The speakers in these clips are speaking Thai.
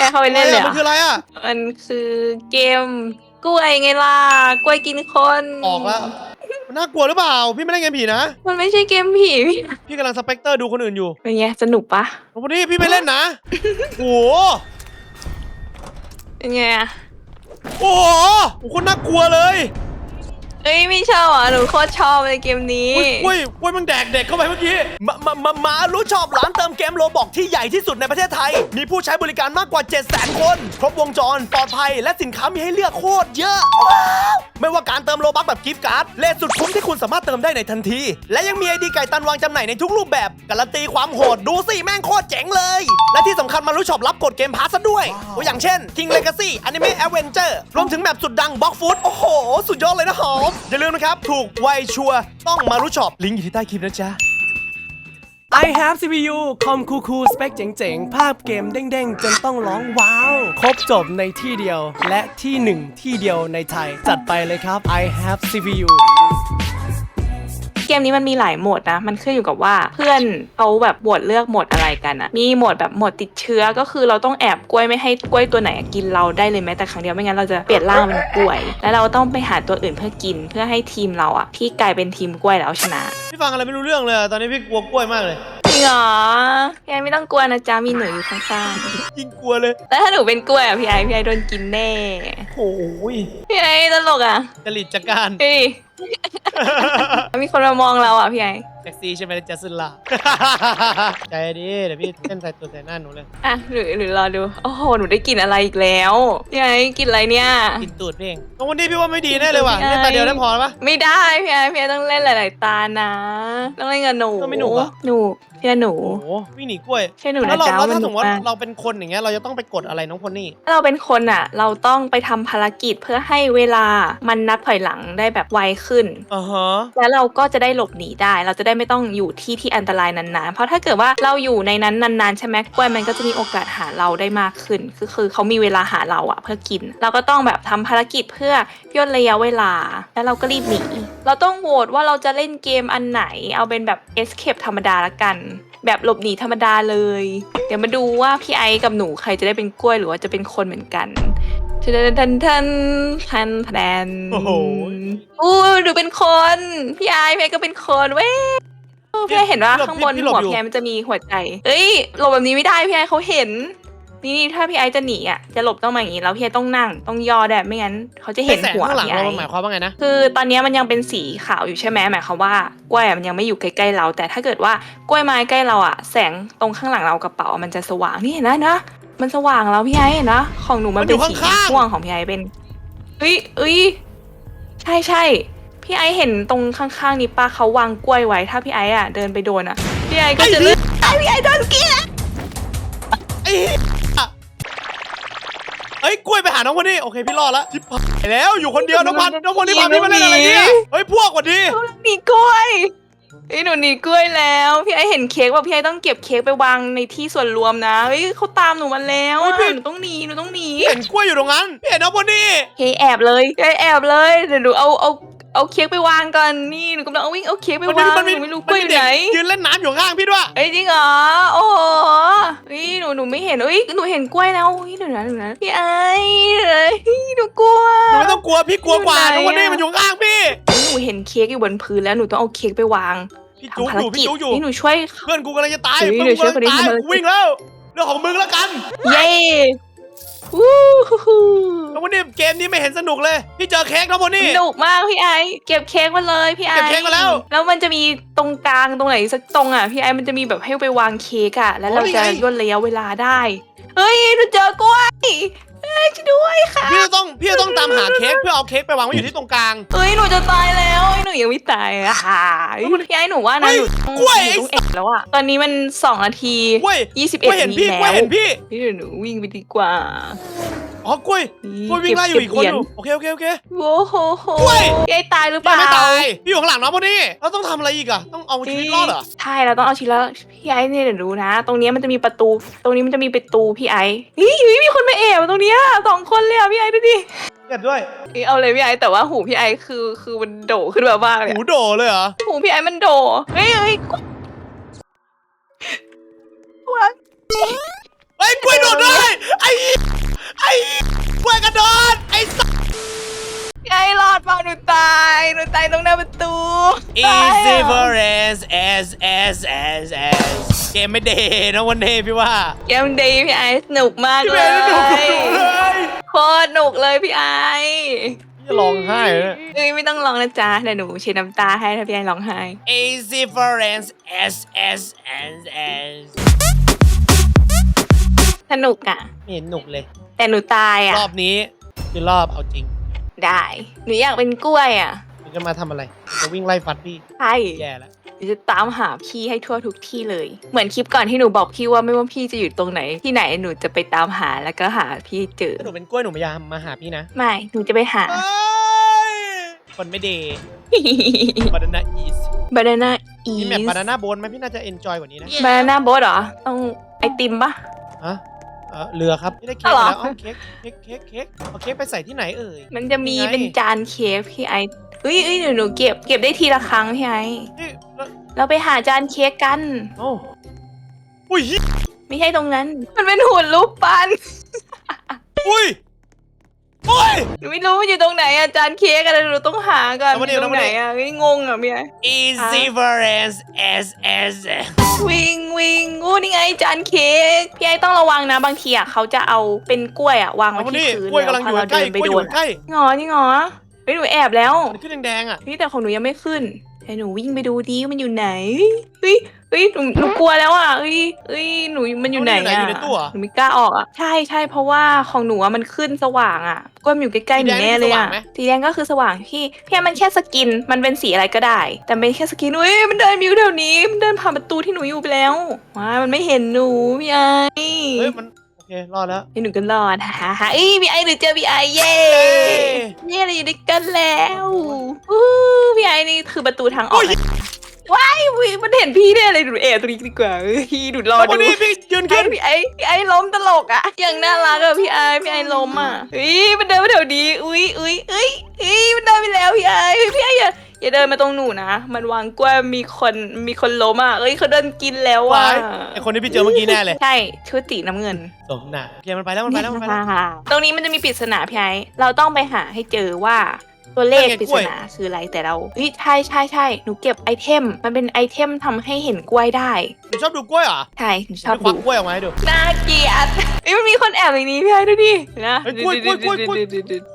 พี่ไอเข้าไปเล่นเลยอะไรอะมันคืออะอะไรอะ มันคือเกมกล้วยไงล่ะ กล้วยกินคน ออกแล้วมันน่ากลัวหรือเปล่า พี่ไม่ได้เกมผีนะ มันไม่ใช่เกมผีพี่พี่กำลังสเปกเตอร์ดูคนอื่นอยู่เป็นไงสนุกปะโอ้โหนี่พี่ไม่เล่นนะ โอ้โห เป็นไงอะโอ้โหโอ้โหคนน่ากลัวเลย เอ้ยไม่ชอบอะหนูโคตรชอบเลยเกมนี้กล้วยกล้วยมันแดกเด็กเข้าไปเมื่อกี้มามามามารู้ชอบร้านเติมเกมโลบอกที่ใหญ่ที่สุดในประเทศไทย มีผู้ใช้บริการมากกว่า 7 0 0 0 0 0 คน ครบวงจร ปลอดภัย และสินค้ามีให้เลือกโคตรเยอะว้าวไม่ว่าการเติมโลบักแบบกิฟต์การ์ด เลทสุดคุ้มที่คุณสามารถเติมได้ในทันที และยังมีไอดีไก่ตันวางจำหน่ายในทุกรูปแบบ การันตีความโหด ดูสิแม่งโคตรเจ๋งเลย และที่สำคัญมารู้ชอบรับกดเกมพาสซะด้วย ตัวอย่างเช่น King Legacy Anime Adventure รวมถึงแบบสุดดัง Block Food โอ้โห สุดยอดเลยนะหอมอย่าลืมนะครับ ถูกไวชัวร์ต้องมารู้ชอบลิงก์อยู่ที่ใต้คลิปนะจ๊ะ I have CPU คอมคูคูสเปคเจ๋งๆ ภาพเกมเด้งๆ จนต้องร้องว้าว ครบจบในที่เดียว และที่หนึ่งที่เดียวในไทย จัดไปเลยครับ I have CPU เกมนี้มันมีหลายโหมดนะ มันขึ้นอยู่กับว่าเพื่อนเขาแบบโหวตเลือกโหมดอะไรกันอะมีโหมดแบบโหมดติดเชื้อก็คือเราต้องแอบกล้วยไม่ให้กล้วยตัวไหนกินเราได้เลยแม้แต่ครั้งเดียวไม่งั้นเราจะเปลี่ยนร่างเป็นกล้วย แล้วเราต้องไปหาตัวอื่นเพื่อกินเพื่อให้ทีมเราอะที่กลายเป็นทีมกล้วยแล้วชนะพี่ฟังอะไรไม่รู้เรื่องเลยอะตอนนี้พี่กลัวกล้วยมากเลย จริงเหรอพี่ไอไม่ต้องกลัวนะจ๊ะมีหนูอยู่ข้างยิ่งกลัวเลยๆแล้วถ้าหนูเป็นกล้วยอะพี่ไอพี่ไอโดนกินแน่โอ้ยพี่ไอตลกอะจริตจักการ เฮ้ย มีคนมามองเราอะพี่ไอแท็กซี่ใช่ไหมจัสซินล่าใจดีเดี๋ยวพี่เต้นใส่ตัวใส่หน้าหนูเลย อะหรือหรือรอดูโอ้โหหนูได้กลินอะไรอีกแล้วพี่ไอ้กินอะไรเนี่ย กินตูดพี่เองตรงวันนี้พี่ว่าไม่ดีแน่เลยว่ะไม่ได้เล่นตาเดียวได้พอแล้วปะ ไม่ได้พี่ไอ้พี่ไอ้ต้องเล่นหลาย ๆ ตานะ ต้องเล่นกับหนูต้องไม่หนุกอะหนู พี่ไอ้หนู โอ้โหวิ่งหนีกล้วยใช่หนูแล้นะวเราจ๊ะแล้วมัถ้านหสนุมกมติว่ามาก เราเป็นคนอย่างเงี้ยเราจะต้องไปกดอะไรน้องพลนี่ถ้าเราเป็นคนอะ เราต้องไปทำภารกิจเพื่อให้เวลามันนับถอยหลังได้แบบไวขึ้น อ่าฮะแล้วเราก็จะได้หลบหนีได้ เราจะได้ไม่ต้องอยู่ที่ที่อันตรายนานๆ เพราะถ้าเกิดว่าเราอยู่ในนั้นนานๆใช่ไหมกล้วยมันก็จะมีโอกาสหาเราได้มากขึ้น คือคือเขามีเวลาหาเราอะเพื่อกิน เราก็ต้องแบบทำภารกิจเพื่อย่นระยะเวลา แล้วเราก็รีบหนี เราต้องโหวตว่าเราจะเล่นเกมอันไหน เอาเป็นแบบ escape ธรรมดาละกัน แบบหลบหนีธรรมดาเลย เดี๋ยวมาดูว่าพี่ไอซ์กับหนูใครจะได้เป็นกล้วยหรือว่าจะเป็นคนเหมือนกันทันทันทันทันทันทันโอ้โห อู้ดูเป็นคน พี่ไอซ์พี่ไอซ์ก็เป็นคนเว้ยพี่ไอซ์เห็นว่าพี่หลบข้างบนพี่หลบหัวอยู่พี่ไอซ์มันจะมีหัวใจ เอ้ยหลบแบบนี้ไม่ได้พี่ไอซ์เขาเห็น นี่นี่ถ้าพี่ไอซ์จะหนีอะจะหลบต้องมาอย่างนี้แล้วพี่ไอซ์ต้องนั่งต้องย่อได้ไม่งั้นเขาจะเห็นไอ้แสงหัวข้างหลังพี่ไอเราซ์ หมายความว่าไงนะ คือตอนนี้มันยังเป็นสีขาวอยู่ใช่ไหมหมายความว่ากล้วยอะมันยังไม่อยู่ใกล้ๆเรา แต่ถ้าเกิดว่ากล้วยไม้ใกล้เราอะแสงตรงข้างหลังเรากระเป๋ามันจะสว่างนี่เห็นนะนะ มันสว่างแล้วพี่ไอ้เห็นนะของหนูมันเป็นมันอยู่สีข้างๆ ม่วงของพี่ไอ้เป็นเอ้ยเอ้ยใช่ใช่พี่ไอ้เห็นตรงข้างๆนี้ป้าเขาวางกล้วยไว้ ถ้าพี่ไอ้อะเดินไปโดนอะพี่ไอ้ก็จะเลือกไอ้พี่ไอ้โดนกินอะไอ้ น้องพลนี่โอเคพี่รอดละชิบหายแล้วอยู่คนเดียวน้องพันน้องพลนี่พาพี่มาเล่นอะไรเนี่ยเฮ้ยพวกกว่าดี หนีกล้วยเอ้ยหนูหนีกล้วยแล้ว พี่ไอ้เห็นเค้กว่าพี่ไอ้ต้องเก็บเค้กไปวางในที่ส่วนรวมนะเฮ้ยเขาตามหนูมาแล้วอะหนูต้องหนีหนูต้องหนีเห็นกล้วยอยู่ตรงนั้นพี่เห็นน้องพลนี่เฮ้ยแอบเลยเฮ้ยแอบเลยเดี๋ยวหนูเอาเอา เอาเค้กไปวางก่อนนี่หนูกำลังเอาวิ่งเอาเค้กไปมันมีวางมันมีหนูไม่รู้กมันล้วยมีอยู่เด็กไหนยืนเล่นน้ำอยู่ข้างพี่ด้วยเอ้ยจริงเหรอโอ้โหเฮ้ยหนูหนูไม่เห็นเอ้ยหนูเห็นกล้วยแล้วเฮ้ยเดี๋ยวนะเดี๋ยวนะพี่ไอ้เอ้ยหนูกลัวหนูไม่ต้องกลัวพี่กลัวกว่าอยู่ไหนน้องพลนี่อะมันอยู่ข้างพี่หนูเห็นเค้กอยู่บนพื้นแล้วหนูต้องเอาเค้กไปวางพี่จุ๊ทำภารอยู่พี่กิจจุ๊อยู่นี่หนูช่วยเพื่อนกูกำลังจะตายเฮ้ยเพื่อนเดี๋ยวกูกำลังช่วยคนนี้ตายทำอะไรกูวิ่งแล้วเรื่องของมึงแล้วกัน เย้ วู้ฮู้ฮู้น้องพลนี่เกมนี้ไม่เห็นสนุกเลย พี่เจอเค้กน้องพลนี่ สนุกมากพี่ไอเก็บเค้กมาเลยพี่ไอเก็บเค้กมาแล้ว แล้วมันจะมีตรงกลางตรงไหนสักตรงอะพี่ไอมันจะมีแบบให้ไปวางเค้กอะแล้วเราจะย่นระยะเวลาได้ เฮ้ยหนูเจอกล้วยเฮ้ย ช่วยด้วยค่ะพี่จะต้องพี่จะต้องตามหาเค้กเพื่อเอาเค้กไปวางไว้อยู่ที่ตรงกลางเฮ้ยหนูจะตายแล้วเฮ้ยหนูยังไม่ตายอะพี่ไอหนูว่านะเฮ้ยหนูต้องกล้วย หนูต้องเอ็ดแล้วอะตอนนี้มันสองนาทีกล้วยยี่สิบกเอ็ล้ดวยเห็นวิพี่กล้แล้ววยเห็นพี่ พี่เดี๋ยวหนูวิ่งไปดีกว่า อ๋อกล้วยกล้วยวิ่งไล่อยู่อีกคนอยู่โอเคโอเคโอเคโอ้โหโหกล้วยพี่ไอตายหรือเปยังล่าไม่ตายพี่อยู่ข้างหลังน้องพลนี่เราต้องทำอะไรอีกอะต้องเอาชีวิตรอดเหรอใช่เราต้องเอาชีวิตรอดพี่ไอ้เนี่ยเดี๋ยวรู้นะ ตรงเนี้ยมันจะมีประตู ตรงนี้มันจะมีประตูพี่ไอ้นี่เฮ้ยมีคนมาแอบตรงเนี้ยสองคนเลยอะพี่ไอ้ดูดิเก็บด้วยเอ้ยเอาเลยพี่ไอ้แต่ว่าหูพี่ไอ้คือคือมันโดขึ้นมามากเลยหูอะโดเลยเหรอหูพี่ไอ้มันโดเฮ้ยเฮ้ยกว้ายเฮ้ยกล้วยโดดได้ไอ้ เหี้ยโดนไอ้สัสพี่ไอ้รอดเปล่าหนูตายหนูตายตรงหน้าประตู Easy for S S S S S เกมไม่เดนะวันนี้พี่ว่าเกมดีพี่ไอ้สนุกมากพี่เลเบยนหนูกับหนูเลยโคตรสนุกเลยพี่ไอ้จะร้องไห้เลย เอ้ยไม่ต้องร้องนะจ๊ะเดี๋ยวหนูเช็ดน้ำตาให้ถ้าพี่ไอ้ร้องไห้ Easy for S S S S S สนุกอะ ไม่เห็นหนุกเลย แต่หนูตายอะ รอบนี้คือรอบเอาจริงได้ หนูอยากเป็นกล้วยอะมันจะมาทำอะไรจะวิ่งไล่ฟัดพี่ใช่ แย่แล้วหนูจะตามหาพี่ให้ทั่วทุกที่เลย เหมือนคลิปก่อนที่หนูบอกพี่ว่าไม่ว่าพี่จะอยู่ตรงไหน ที่ไหนหนูจะไปตามหาแล้วก็หาพี่เจอ ถ้าหนูเป็นกล้วยหนูพยายามมาหาพี่นะไม่ หนูจะไปหา เอ้ยคนไม่เดบานาน่าอีสบานาน่าอีนี่แมปสบานาน่าโบนไหมพี่น่าจะเอนจอยกว่านี้นะบานาน่าโบ๊ทเหรอ ต้องไอติมปะฮะ เออเรือครับไม่ได้เค้กอ๋อเหรอแล้วเอาเค้กเค้กเค้กเค้กเอาเค้กไปใส่ที่ไหนเอ่ย มันจะมียังไง เป็นจานเค้กพี่ไอเอ้ยเอ้ยหนูหนูเก็บเก็บได้ทีละครั้งพี่ไอนี่แล้วเราไปหาจานเค้กกัน เอ้าอุ้ย ไม่ใช่ตรงนั้น มันเป็นหุ่นรูปปั้น อุ้ย อุ้ยหนูไม่รู้มันอยู่ตรงไหนอะจานเค้กอะไรหนูต้องหากันเอามามันดิอยู่ตรงไหนเอามาดิอะเฮ้ยงงอะพี่ไอ easy for S S S วิ่งวิ่งอู้นี่ไงจานเค้กพี่ไอต้องระวังนะ บางทีอะเขาจะเอาเป็นกล้วยอะวางไว้เอามาที่นี่พื้นกล้วยกำลังอยู่แวพใกล้เดินๆไปกล้วยโดอยู่นใกล้งอนี่งอเฮ้ยหนูแอบแล้ว มันขึ้นแดงๆอะพี่แต่ของหนูยังไม่ขึ้นให้หนูวิ่งไปดูดิว่ามันอยู่ไหนเฮ้ย เฮ้ยหนูหนูกลัวแล้วอะเฮ้ยเฮ้ยหนูมันอยู่ไหนเอาอยู่ไหนอะอยู่ในตู้เหรอ หนูไม่กล้าออกอะใช่ใช่เพราะว่าของหนูอะมันขึ้นสว่างอะก็มันอยู่ใกล้ๆหนูแน่เลยอะสีแดงก็คือสว่างพี่พี่มันแค่สกินมันเป็นสีอะไรก็ได้ แต่เป็นแค่สกินเฮ้ยมันเดินมิวแถวนี้มันเดินผ่านประตูที่หนูอยู่ไปแล้วว้ามันไม่เห็นหนูพี่ไอเฮ้ยมันโอเครอดแล้วให้หนูกันรอดฮ่าฮ่าเอ้ยพี่ไอหนูเจอพี่ไอเย้เย้เนี่ยเราอยู่ด้วยกันแล้วอู้พี่ไอ้นี่คือประตูทางออกนะ ว้ายอุ๊ยมันเห็นพี่ได้เลยดูเอตรงนี้ดีกว่าเอ้ยพี่ดูรอแล้วดูวันนี้พี่ยืนไอ้ขึ้นพี่ไอ้พี่ไอ้ล้มตลกอะอย่างน่ารักอะพี่ไอ้พี่ไอ้ล้มอะเฮ้ยมันเดินมาแถวนี้อุ้ยอุ้ยเอ้ยเอ้ยมันเดินไปแล้วพี่ไอ้พี่ไอ้อย่าอย่าเดินมาตรงหนูนะมันวางกล้วยมีคนมีคนล้มอะเอ้ยเขาเดินกินแล้วอะวายไอคนที่พี่เจอเมื่อกี้แน่เลยใช่ชุดสีน้ำเงิน สมน่ะโอเคมันไปแล้วมันไปแล้วมันไปแล้ว ตรงนี้มันจะมีปริศนาพี่ไอ้เราต้องไปหาให้เจอว่า ตัวเลขนั่นไงปริกล้ศวยนาคืออะไรแต่เราเฮ้ยใช่ใช่ใช่หนูเก็บไอเทม มันเป็นไอเทมทำให้เห็นกล้วยได้หนูชอบดูกล้วยเหรอใช่หนูชอบควัดูกกล้วยออกมาให้ดูน่าเกลียดเฮ้ยมันมีคนแอบในนี้พี่ไอ้ดูดินะเฮ้ยกล้วยกล้วยกล้วยกล้วย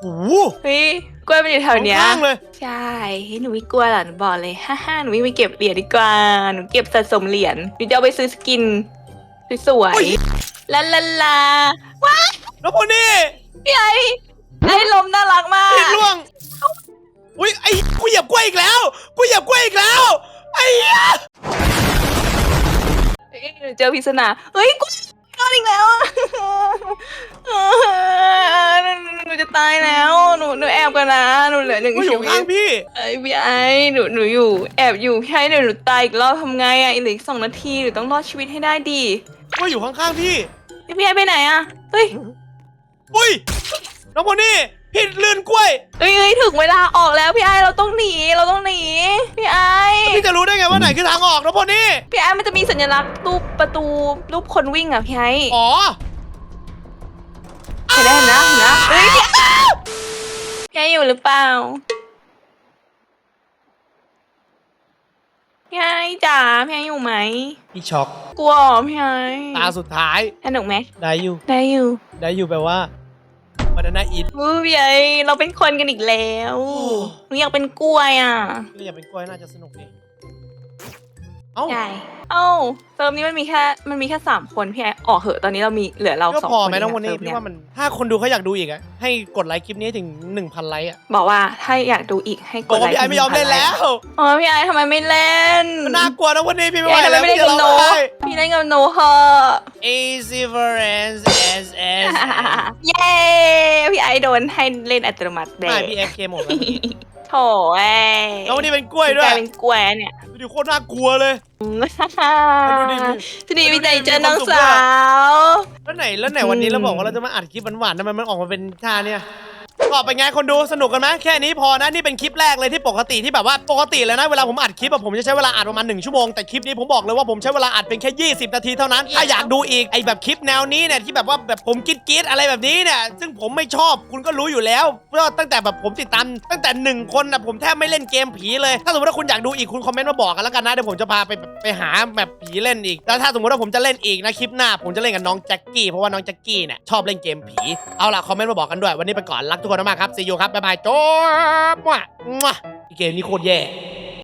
โอ้โหเฮ้ยกล้วยมันอยู่แถวเนี้ยข้างๆเลยใช่เฮ้ยหนูไม่กลัวหรอกหนูบอกเลยฮ่าฮ่าหนูวิ่งไปเก็บเหรียญดีกว่าหนูเก็บสะสมเหรียญหนูจะเอาไปซื้อสกินสวยโอ้ยๆลาลาลาแล้วพวกนี้พี่ไอ้ไอ้ลมน่ารักมากผิดล่วง อุ้ยไอ้กูเหยียบกล้วยอีกแล้ว กูเหยียบกล้วยอีกแล้ว ไอ้เหี้ยเฮ้ยหนูเจอพิศนาเฮ้ยกูรอดอีกแล้วอะหนูจะตายแล้วหนูหนูแอบกันนะหนูเหลือหนึ่งกูอชียู่วิข้าตงพี่ ไอ้พี่ไอ้หนูหนูอยู่ แอบอยู่พี่ไอ้เดี๋ยวหนูตายอีกรอบทำไงอะอีกเหลืออีกสองนาทีหนูต้องรอดชีวิตให้ได้ดีกูอยู่ข้างๆพี่ พี่ไอ้ไปไหนอะเฮ้ย อุ้ย น้องพว กนี้พี่ลื่นกล้วยเฮ้ยเฮ้ยถึงเวลาออกแล้วพี่ไอ้เราต้องหนีเราต้องหนีพี่ไอ้พี่จะรู้ได้ไงว่าไหนคือทางออกน้องพวกนี้พี่ไอ้มันจะมีสัญลักษณ์รูปประตูรูปคนวิ่งอะพี่ไอ้อ๋อเห็นได้เห็นนะเห็นนะเฮ้ยพี่อ้าวพี่ไอ้อยู่หรือเปล่าพี่ไอ้จ๋าพี่ไอ้อยู่ไหมพี่ช็อกกลัวเหรอพี่ไอ้ตาสุดท้ายสนุกไหมได้อยู่ได้อยู่ ได้อยู่แปลว่า บานาน่าอินอู้พี่ไอ้เราเป็นคนกันอีกแล้วหนูอยากเป็นกล้วยอะ ก็อยากเป็นกล้วยน่าจะสนุกดี เอ้า ใช่เอ้าเติมนี้มันมีแค่ มันมีแค่สามคนพี่ไอ้ออกเหอะตอนนี้เรามีเหลือเราก็สองพอคนไหมน้องคนนี้เซิร์ฟพี่เยว่ามันถ้าคนดูเขาอยากดูอีกอะให้กดไลค์คลิปนี้ให้ถึง 1,000 ไลค์อะบอกว่าถ้าอยากดูอีกให้กบอกดไลว่าค์พี่ไอไม่ยอมเล่นแล้วอ๋อพี่ไอ้ทำไมไม่เล่น มันน่ากลัวนะวันนี้พี่ไม่พี่ไหวไอ้ทำไมแล้วไม่เล่นพี่กับจะโนร้องไห้ พี่เล่นกับโนเหอะ Easy for S S S เย้ พี่ไอ้โดนให้เล่นอัตโนมัติแดไม่งพี่ FK หมดแล้วโถ เอ้ยแล้ววันนี้เป็นกล้วยด้กวยลายเป็นกล้วยเนี่ยดูดิโคตรน่ากลัวเลยทีนี้มีใจเจอน้องสาว แล้วไหนแล้วไหนวันนี้เราบอกว่าเราจะมาอัดคลิปหวานๆทำไมมันออกมาเป็นท่าเนี่ย ก็เป็นไงคนดูสนุกกันไหมแค่นี้พอนะนี่เป็นคลิปแรกเลยที่ปกติที่แบบว่าปกติเลยนะเวลาผมอัดคลิปอะผมจะใช้เวลาอัดประมาณ1ชั่วโมงแต่คลิปนี้ผมบอกเลยว่าผมใช้เวลาอัดเป็นแค่20 นาทีเท่านั้นถ้าอยากดูอีกไอแบบคลิปแนวนี้เนี่ยที่แบบว่าแบบผมกรีดๆอะไรแบบนี้เนี่ยซึ่งผมไม่ชอบคุณก็รู้อยู่แล้วเพราะว่าตั้งแต่แบบผมติดตามตั้งแต่หนึ่งคนนะผมแทบไม่เล่นเกมผีเลย ถ้าสมมติว่าคุณอยากดูอีกคุณคอมเมนต์มาบอกกันแล้วกันนะเดี๋ยวผมจะพาไปไปหาแบบผีเล่นอีกแล้วถ้าสมมติว่าผมจะเล่นอีกนะคลิปหน้า ผมจะเล่นกับน้องแจ็คกี้เพราะว่าน้องแจ็คกี้เนี่ยชอบเล่นเกมผีเอาล่ะคอมเมนต์มาบอกกันด้วยวันนี้ไปก่อนรักทุกคนมากๆครับซีอูครับบ๊ายบายจบวมั่วอีเกมนี้โคตรแย่